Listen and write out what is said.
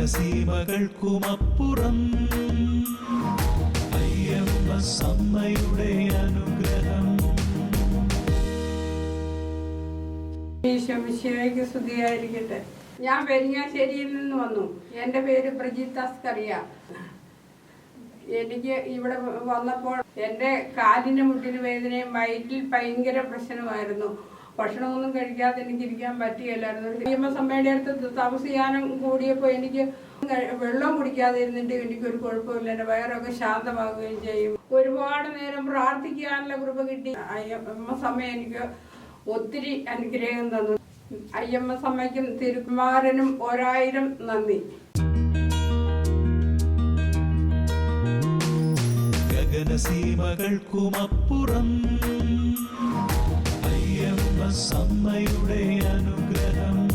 ഗഗനസീമകൾക്കുമപ്പുറം അയ്യപ്പ സമ്മയുടെ അനുഗ്രഹം. ഞാൻ പെരിങ്ങാശ്ശേരിയിൽ നിന്ന് വന്നു. എന്റെ പേര് പ്രജിത് അസ്കറിയ. എനിക്ക് ഇവിടെ വന്നപ്പോൾ എന്റെ കാലിന് മുട്ടിന് വേദനയും വയറ്റിൽ ഭയങ്കര പ്രശ്നമായിരുന്നു. ഭക്ഷണമൊന്നും കഴിക്കാതെ എനിക്ക് ഇരിക്കാൻ പറ്റുകയില്ലായിരുന്നു നിയമസഭയുടെ അടുത്ത് താമസിക്കാനും കൂടിയപ്പോൾ എനിക്ക് വെള്ളം കുടിക്കാതെ ഇരുന്നിട്ട് എനിക്കൊരു കുഴപ്പമില്ല. എന്റെ വയറൊക്കെ ശാന്തമാകുകയും ചെയ്യും. ഒരുപാട് നേരം പ്രാർത്ഥിക്കാനുള്ള കൃപ കിട്ടി. അയ്യമ്മ സമയം എനിക്ക് ഒത്തിരി അനുഗ്രഹം തന്നു. അയ്യമ്മ സമയക്കും തിരുമാരനും ഒരായിരം നന്ദി. ഗഗനസീമകൾക്കുമപ്പുറം അയ്യപ്പ സമ്മയുടെ അനുഗ്രഹം